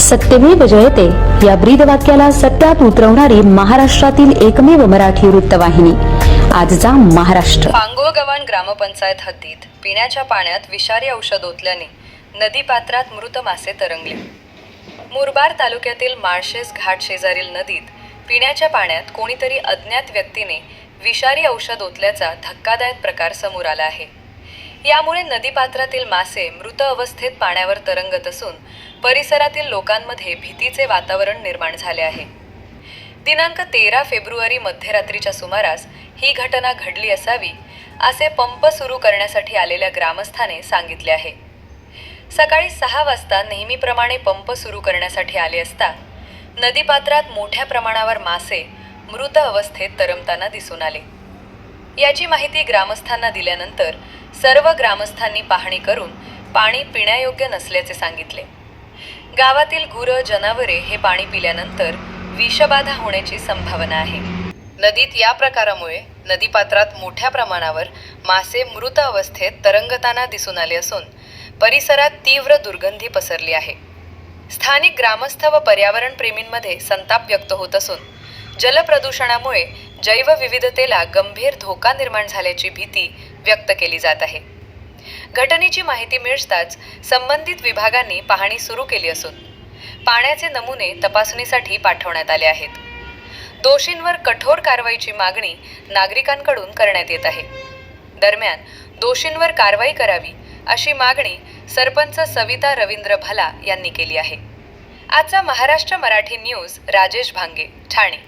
सत्यमेव जयते या ब्रीद वाक्याला सत्यात उतरवणारी महाराष्ट्रातील एकमेव मराठी वृत्तवाहिनी आजचा महाराष्ट्र. पांगोळगव्हाण ग्रामपंचायत हद्दीत पिण्याच्या पाण्यात विषारी औषध ओतल्याने नदीपात्रात मृत मासे तरंगले. मुरबाड तालुक्यातील माळशेस घाट शेजारील नदीत पिण्याच्या पाण्यात कोणीतरी अज्ञात व्यक्तीने विषारी औषध ओतल्याचा धक्कादायक प्रकार समोर आला आहे. यामुळे नदीपात्रातील मासे मृत अवस्थेत पाण्यावर तरंगत असून परिसरातील लोकांमध्ये भीतीचे वातावरण निर्माण झाले आहे. दिनांक तेरा फेब्रुवारी मध्यरात्रीच्या सुमारास ही घटना घडली असावी असे पंप सुरू करण्यासाठी आलेल्या ग्रामस्थाने सांगितले आहे. सकाळी सहा वाजता नेहमीप्रमाणे पंप सुरू करण्यासाठी आले असता नदीपात्रात मोठ्या प्रमाणावर मासे मृत अवस्थेत तरमताना दिसून आले. याची माहिती ग्रामस्थांना दिल्यानंतर सर्व ग्रामस्थांनी पाहणी करून पाणी पिण्यायोग्य नसल्याचे सांगितले. गावातील गुरं जनावरे हे पाणी पिल्यानंतर विषबाधा होण्याची संभावना आहे. नदीत या प्रकारामुळे नदीपात्रात मोठ्या प्रमाणावर मासे मृत अवस्थेत तरंगताना दिसून आले असून परिसरात तीव्र दुर्गंधी पसरली आहे. स्थानिक ग्रामस्थ व पर्यावरण प्रेमींमध्ये संताप व्यक्त होत असून जलप्रदूषणामुळे जैवविविधतेला गंभीर धोका निर्माण झाल्याची भीती व्यक्त केली जात आहे. घटनेची माहिती मिळताच संबंधित विभागांनी पाहणी सुरू केली असून पाण्याचे नमुने तपासणीसाठी पाठवण्यात आले आहेत. दोषींवर कठोर कारवाईची मागणी नागरिकांकडून करण्यात येत आहे. दरम्यान दोषींवर कारवाई करावी अशी मागणी सरपंच सविता रवींद्र भला यांनी केली आहे. आजचा महाराष्ट्र मराठी न्यूज राजेश भांगे ठाणे.